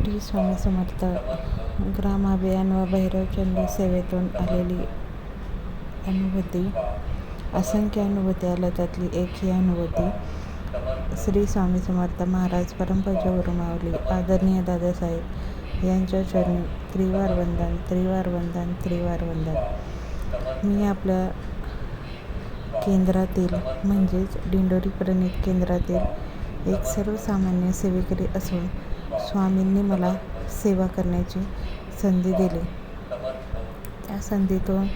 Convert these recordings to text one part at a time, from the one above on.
श्री स्वामी समर्थ ग्रामाभियान व भैरवचंद सेवेतून आलेली अनुभूती असंख्य अनुभूती आल्या त्यातली एक ही अनुभूती. श्री स्वामी समर्थ महाराज परमपूज्य गुरुमावली आदरणीय दादासाहेब यांच्या चरणी त्रिवार वंदन त्रिवार वंदन त्रिवार वंदन. मी आपल्या केंद्रातील म्हणजेच दिंडोरी प्रणित केंद्रातील एक सर्वसामान्य सेवेकरी असून स्वामींनी मला सेवा करण्याची संधी दिली. त्या संधीतून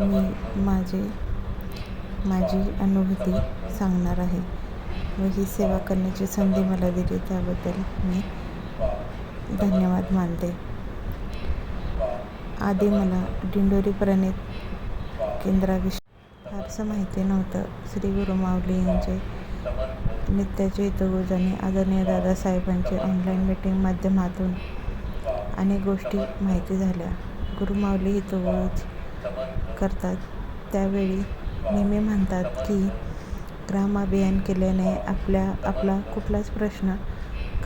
मी माझे माझी अनुभूती सांगणार आहे व ही सेवा करण्याची संधी मला दिली त्याबद्दल मी धन्यवाद मानते. आधी मला दिंडोरी प्रणित केंद्राविषयी फारसं माहिती नव्हतं. श्री गुरुमावली यांचे नित्याचे हितगुज आणि आदरणीय दादासाहेबांचे ऑनलाईन मीटिंग माध्यमातून अनेक गोष्टी माहिती झाल्या. गुरुमाऊली हितगुज करतात. त्यावेळी नेहमी म्हणतात की ग्राम अभियान केल्याने आपल्या आपला कुठलाच प्रश्न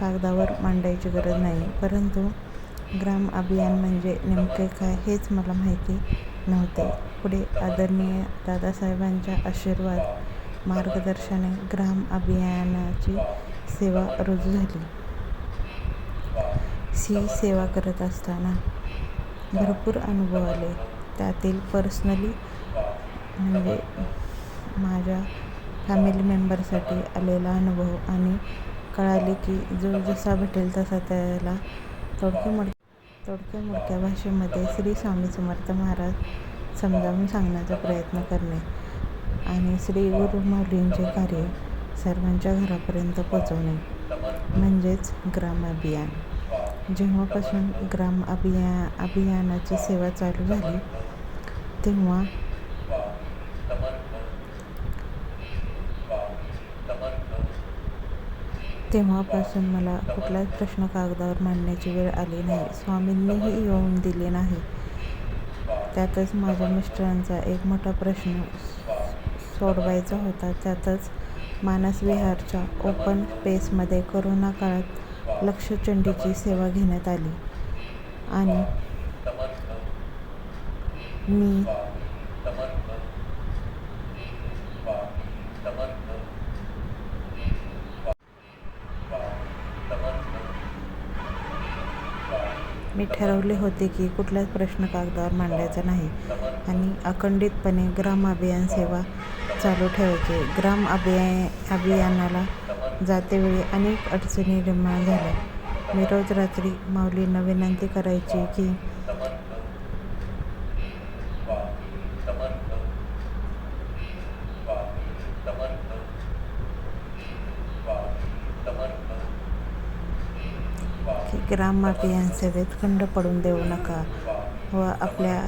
कागदावर मांडायची गरज नाही. परंतु ग्राम अभियान म्हणजे नेमके काय हेच मला माहिती नव्हते. पुढे आदरणीय दादासाहेबांच्या आशीर्वाद मार्गदर्शने ग्राम अभियानाची सेवा रुजू झाली. सी सेवा करत असताना भरपूर अनुभव आले. त्यातील पर्सनली म्हणजे माझ्या फॅमिली मेंबरसाठी आलेला अनुभव आणि कळाले की जो जसा भेटेल तसा त्याला तोडके मोड तोडक्या मोडक्या भाषेमध्ये श्री स्वामी समर्थ महाराज समजावून सांगण्याचा प्रयत्न करणे. आणि श्री गुरु माऊलींचे कार्य सर्वांच्या घरापर्यंत पोचवणे म्हणजेच ग्राम अभियान. जेव्हापासून ग्राम अभिया अभियानाची सेवा चालू झाली तेव्हा तेव्हापासून मला कुठलाच प्रश्न कागदावर मांडण्याची वेळ आली नाही. स्वामींनीही येऊन दिले नाही. त्यातच माझ्या मिस्टरांचा एक मोठा प्रश्न सोडवायचा होता. त्यातच मानस विहारच्या ओपन स्पेसमध्ये करोना काळात लक्षचंडीची सेवा घेण्यात आली. आणि मी मी ठरवले होते की कुठल्याच प्रश्न कागदावर मांडायचा नाही. आणि अखंडितपणे ग्राम अभियान सेवा चालू ठेवायचे. ग्राम अभिया अभियानाला जातेवेळी अनेक अडचणी निर्माण झाल्या. मी रोज रात्री माऊलींना विनंती करायची की ग्राम अभियान सेवेत खंड पडून देऊ नका व आपल्या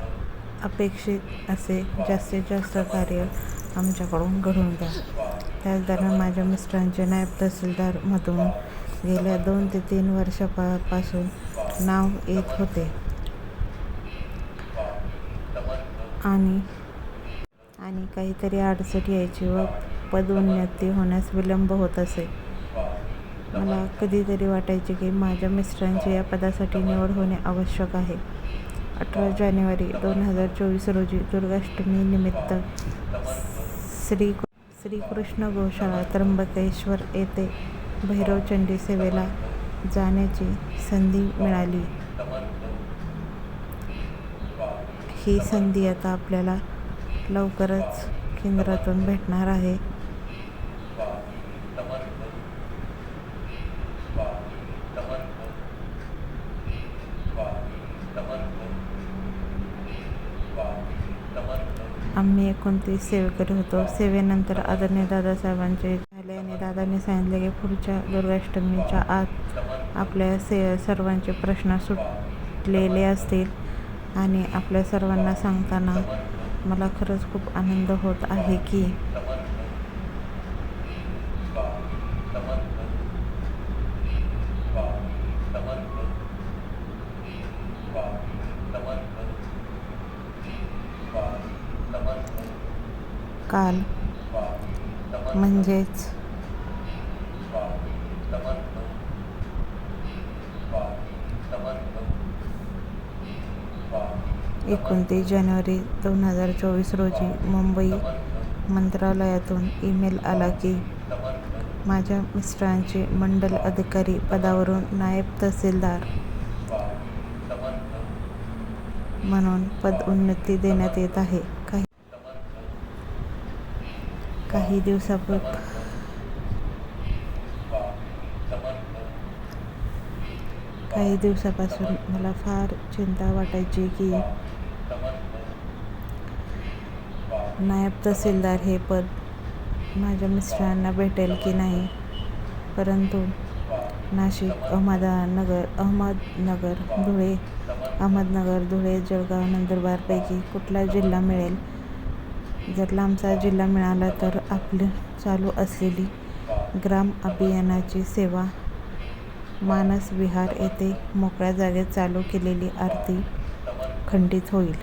अपेक्षित असे जास्तीत जास्त कार्य आमच्याकडून घडवून द्या त्याच दरम्यान माझ्या मिस्टरांचे नायब तहसीलदारमधून गेल्या दोन ते तीन वर्षापासून नाव येत होते. आणि आणि काहीतरी अडचण यायची व पदोन्नती होण्यास विलंब होत असे. मला कधीतरी वाटायचे की माझ्या मिस्टरांची या पदासाठी निवड होणे आवश्यक आहे. अठरा जानेवारी दोन हजार चोवीस रोजी दुर्गाष्टमी निमित्त श्री श्रीकृष्ण गोशाळा त्र्यंबकेश्वर येथे भैरवचंडी सेवेला जाण्याची संधी मिळाली. ही संधी आता आपल्याला लवकरच केंद्रातून भेटणार आहे. कोणती सेवे करत होतो. सेवेनंतर आदरणीय दादासाहेबांचे झाले आणि दादांनी सांगितले की पुढच्या दुर्गाष्टमीच्या आत आपल्या से सर्वांचे प्रश्न सुटलेले असतील आणि आपल्या सर्वांना सांगताना मला खरंच खूप आनंद होत आहे की म्हणजेच? एकोणतीस जानेवारी दोन हजार चोवीस रोजी मुंबई मंत्रालयातून ईमेल आला की माझ्या मिस्टरांचे मंडल अधिकारी पदावरून नायब तहसीलदार म्हणून पदोन्नती देण्यात येत आहे. काही काही दिवसापूर्वी काही दिवसापासून मला फार चिंता वाटायची की नायब तहसीलदार हे पद माझ्या मिस्टरांना भेटेल की नाही. परंतु नाशिक, अहमदनगर, अहमदनगर, धुळे, अहमदनगर, धुळे, जळगाव, नंदुरबारपैकी कुठला जिल्हा मिळेल? जर लांबचा जिल्हा मिळाला तर आपली चालू असलेली ग्राम अभियानाची सेवा मानस विहार येथे मोकळ्या जागेत चालू केलेली आरती खंडित होईल.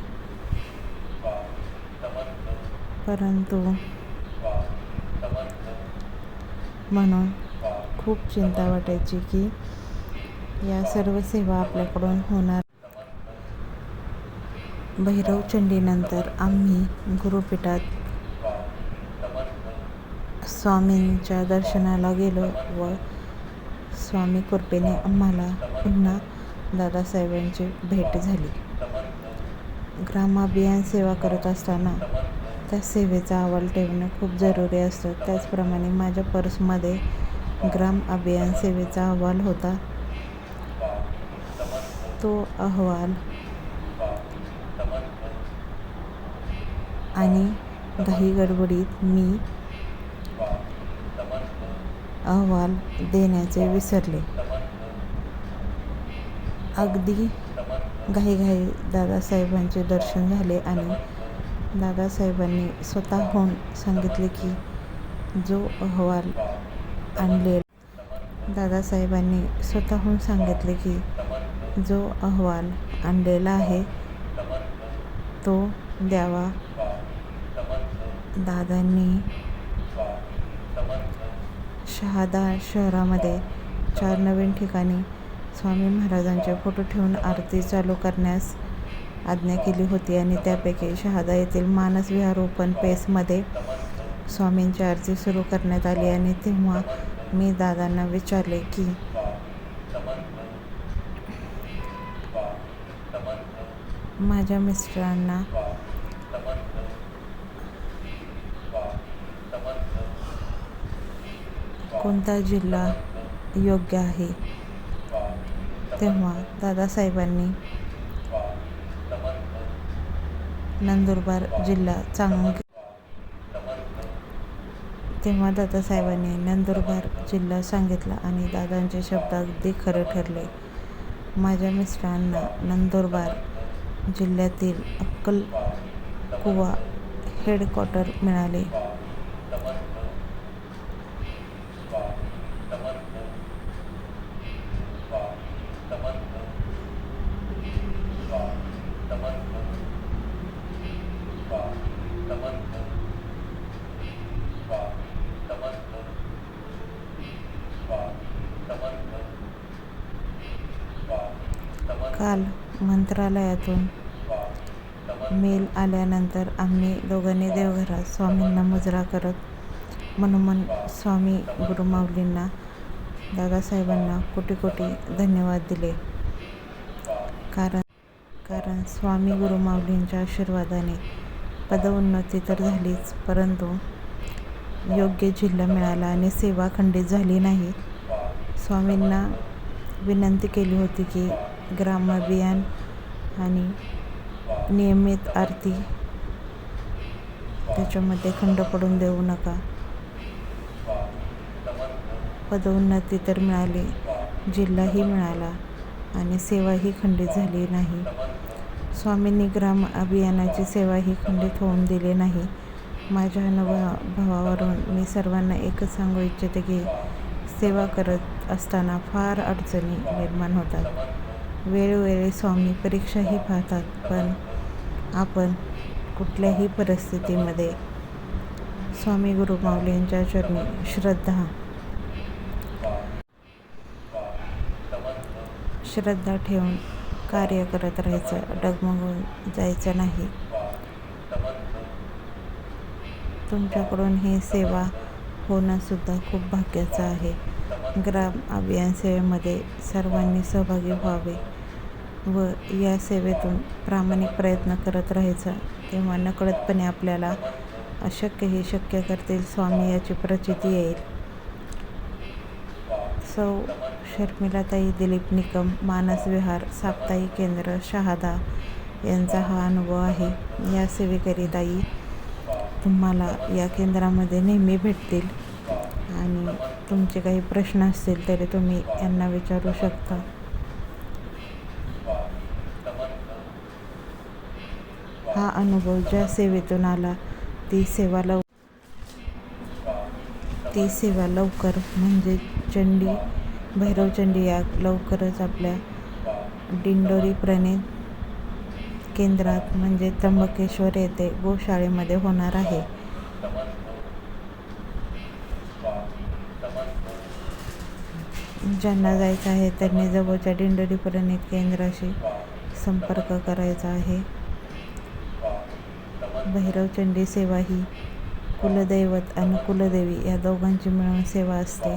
परंतु म्हणून खूप चिंता वाटायची की या सर्व सेवा आपल्याकडून होणार भैरवचंडीनंतर आम्ही गुरुपीठात स्वामींच्या दर्शनाला गेलो व स्वामी कृपेने आम्हाला पुन्हा दादासाहेबांची भेट झाली. ग्रामाभियान सेवा करत असताना त्या सेवेचा अहवाल ठेवणं खूप जरुरी असतं. त्याचप्रमाणे माझ्या पर्समध्ये ग्राम अभियान सेवेचा अहवाल होता. तो अहवाल आणि घाई गडबडीत मी अहवाल देण्याचे विसरले. अगदी घाईघाई दादासाहेबांचे दर्शन झाले आणि दादासाहेबांनी स्वतःहून सांगितले की जो अहवाल आणलेला दादासाहेबांनी स्वतःहून सांगितले की जो अहवाल आणलेला आहे तो द्यावा. दादांनी शहादा शहरामध्ये चार नवीन ठिकाणी स्वामी महाराजांचे फोटो ठेवून आरती चालू करण्यास आज्ञा केली होती आणि त्यापैकी शहादा येथील मानस विहार ओपन पेसमध्ये स्वामींची आरती सुरू करण्यात आली आणि तेव्हा मी दादांना विचारले की माझ्या मिस्टरांना कोणता जिल्हा योग्य आहे. तेव्हा दादासाहेबांनी नंदुरबार जिल्हा चांग तेव्हा दादासाहेबांनी नंदुरबार जिल्हा सांगितला आणि दादांचे शब्द अगदी खरे ठरले. माझ्या मिस्टरांना नंदुरबार जिल्ह्यातील अक्कलकुवा हेडक्वार्टर मिळाले. मंत्रालयातून मेल आल्यानंतर आम्ही दोघांनी देवघरात स्वामींना मुजरा करत मनोमन स्वामी गुरुमाऊलींना, दादासाहेबांना कोटी कोटी धन्यवाद दिले. कारण कारण स्वामी गुरुमाऊलींच्या आशीर्वादाने पदोन्नती तर झालीच परंतु योग्य जिल्हा मिळाला आणि सेवा खंडित झाली नाही. स्वामींना विनंती केली होती की ग्राम अभियान आणि नियमित आरती त्याच्यामध्ये खंड पडून देऊ नका. पदोन्नती तर मिळाली, जिल्हाही मिळाला आणि सेवाही खंडित झाली नाही. स्वामींनी ग्राम अभियानाची सेवाही खंडित होऊन दिली नाही. माझ्या अनुभवावरून मी सर्वांना एकच सांगू इच्छिते की सेवा करत असताना फार अडचणी निर्माण होतात. वेळोवेळी स्वामी परीक्षाही पाहतात. पण आपण कुठल्याही परिस्थितीमध्ये स्वामी गुरुमाऊलींच्या चरणी श्रद्धा श्रद्धा ठेवून कार्य करत राहायचं डगमगून जायचं नाही तुमच्याकडून ही सेवा होणंसुद्धा खूप भाग्याचं आहे ग्राम अभियान सेवेमध्ये सर्वांनी सहभागी व्हावे व या सेवेतून प्रामाणिक प्रयत्न करत राहायचा तेव्हा नकळतपणे आपल्याला अशक्य हे शक्य करतील स्वामी याची प्रचिती येईल. सौ शर्मिलाताई दिलीप निकम मानस विहार साप्ताहिक केंद्र शहादा यांचा हा अनुभव आहे. या सेवेकरिताई तुम्हाला या केंद्रामध्ये नेहमी भेटतील आणि तुमचे काही प्रश्न असतील तरी तुम्ही यांना विचारू शकता. अनुभव ज्या सेवेतून आला ती सेवा लव ती सेवा लवकर म्हणजे चंडी भैरवचंडी या लवकरच आपल्या दिंडोरी प्रणित केंद्रात म्हणजे त्र्यंबकेश्वर येथे गोशाळेमध्ये होणार आहे. ज्यांना जायचं आहे त्यांनी जवळच्या दिंडोरी प्रणित केंद्राशी संपर्क करायचा आहे. भैरवचंडी सेवा ही कुलदैवत आणि कुलदेवी या दोघांची मिळून सेवा असते.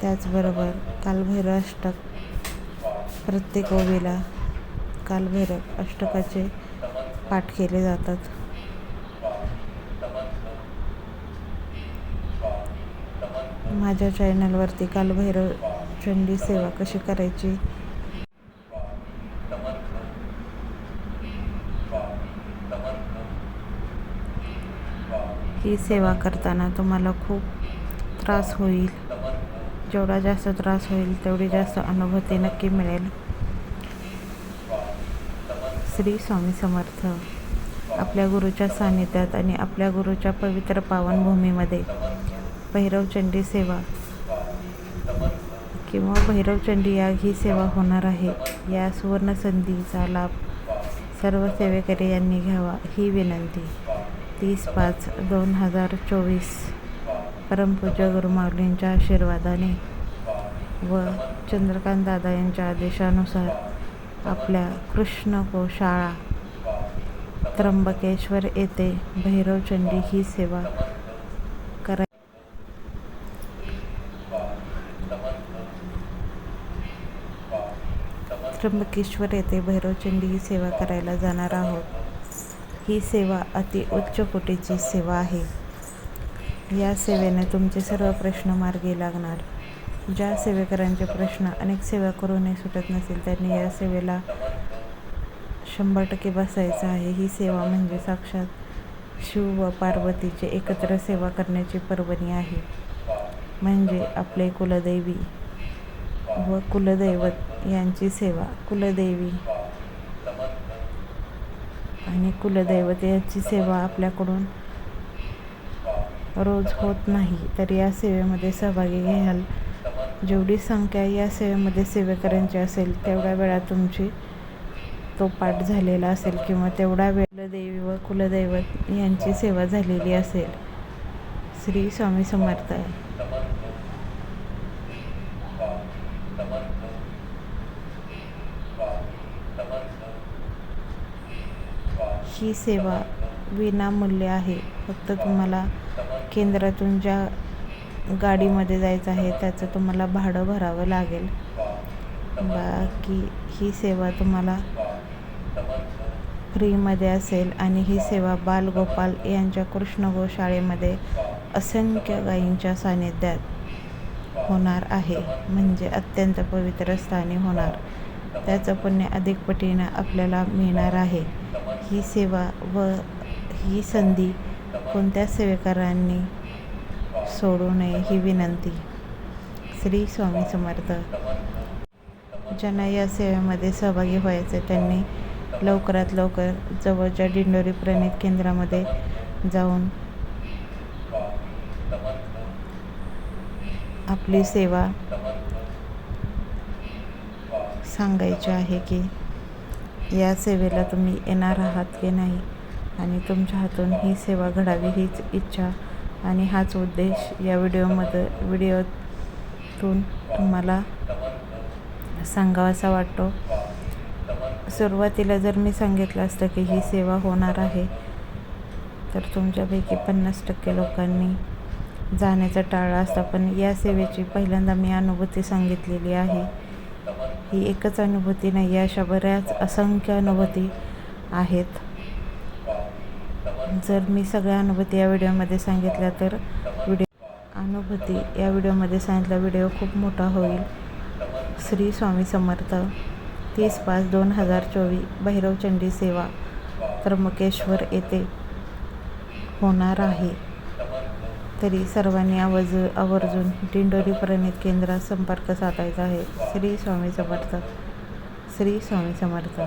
त्याचबरोबर कालभैरव अष्टक प्रत्येक ओवीला कालभैरव अष्टकाचे पाठ केले जातात. माझ्या चॅनलवरती कालभैरव चंडी सेवा कशी करायची की सेवा करताना तुम्हाला खूप त्रास होईल. जेवढा जास्त त्रास होईल तेवढी जास्त अनुभूती नक्की मिळेल. श्री स्वामी समर्थ आपल्या गुरुच्या सान्निध्यात आणि आपल्या गुरुच्या पवित्र पावनभूमीमध्ये भैरवचंडी सेवा किंवा भैरवचंडी याग ही सेवा होणार आहे. या सुवर्ण संधीचा लाभ सर्व सेवेकरी यांनी घ्यावा ही विनंती. तीस पाच दोन हजार चोवीस. परमपूज्य गुरुमाऊलींच्या आशीर्वादाने व चंद्रकांत दादा यांच्या आदेशानुसार आपल्या कृष्णको शाळा त्र्यंबकेश्वर येथे भैरवचंडी ही सेवा करा त्र्यंबकेश्वर येथे भैरवचंडी ही सेवा करायला जाणार आहोत. ही सेवा अति उच्च कोटीची सेवा आहे. या सेवेने तुमचे सर्व प्रश्न मार्गी लागणार. ज्या सेवेकरांचे प्रश्न अनेक सेवा करूनही सुटत नसेल त्यांनी या सेवेला शंभर टक्के बसायचं आहे. ही सेवा म्हणजे साक्षात शिव व पार्वतीचे एकत्र सेवा करण्याची पर्वणी आहे. म्हणजे आपले कुलदैवी व कुलदैवत यांची सेवा. कुलदेवी आणि कुलदैवत याची सेवा आपल्याकडून रोज होत नाही तर या सेवेमध्ये सहभागी घ्याल. जेवढी संख्या या सेवेमध्ये सेवेकऱ्यांची असेल तेवढ्या वेळा तुमची तो पाठ झालेला असेल किंवा तेवढा वेळ कुलदेवी व कुलदैवत यांची सेवा झालेली असेल. श्री स्वामी समर्थ. ही सेवा विनामूल्य आहे फक्त तुम्हाला केंद्रातून ज्या गाडीमध्ये जायचं आहे त्याचं तुम्हाला भाडं भरावं लागेल. बाकी ही सेवा तुम्हाला फ्रीमध्ये असेल आणि ही सेवा बालगोपाल यांच्या कृष्ण गोशाळेमध्ये असंख्य गायींच्या सानिध्यात होणार आहे. म्हणजे अत्यंत पवित्र स्थानी होणार. त्याचं पुण्य अधिक पटीनं आपल्याला मिळणार आहे. ही सेवा व ही संधी कोणत्या सेवेकरांनी सोडू नये ही विनंती. श्री स्वामी समर्थ. ज्यांना या सेवेमध्ये सहभागी व्हायचे त्यांनी लवकरात लवकर जवळच्या दिंडोरी प्रणित केंद्रामध्ये जाऊन आपली सेवा सांगायची आहे की या सेवेला तुम्ही येणार आहात की नाही? आणि तुमच्या हातून ही सेवा घडावी हीच इच्छा. आणि हाच उद्देश या व्हिडिओमध्ये व्हिडिओतून तुम्हाला सांगावासा वाटतो. सुरुवातीला जर मी सांगितलं असतं की ही सेवा होणार आहे तर तुमच्यापैकी पन्नास टक्के लोकांनी जाण्याचं टाळलं असतं. पण या सेवेची पहिल्यांदा मी अनुभूती सांगितलेली आहे. ही एकच अनुभूती नाही अशा बऱ्याच असंख्य अनुभूती आहेत. जर मी सगळ्या अनुभूती या व्हिडिओमध्ये सांगितल्या तर व्हिडिओ अनुभूती या व्हिडिओमध्ये सांगितला व्हिडिओ खूप मोठा होईल. श्री स्वामी समर्थ तीस पाच दोन हजार चोवीस भैरवचंडी सेवा त्र्यंबकेश्वर येथे होणार आहे. तरी सर्वांनी आवाज आवर्जून दिंडोरी प्रणित केंद्रात संपर्क साधायचा आहे. श्री स्वामी समर्थ. श्री स्वामी समर्थ.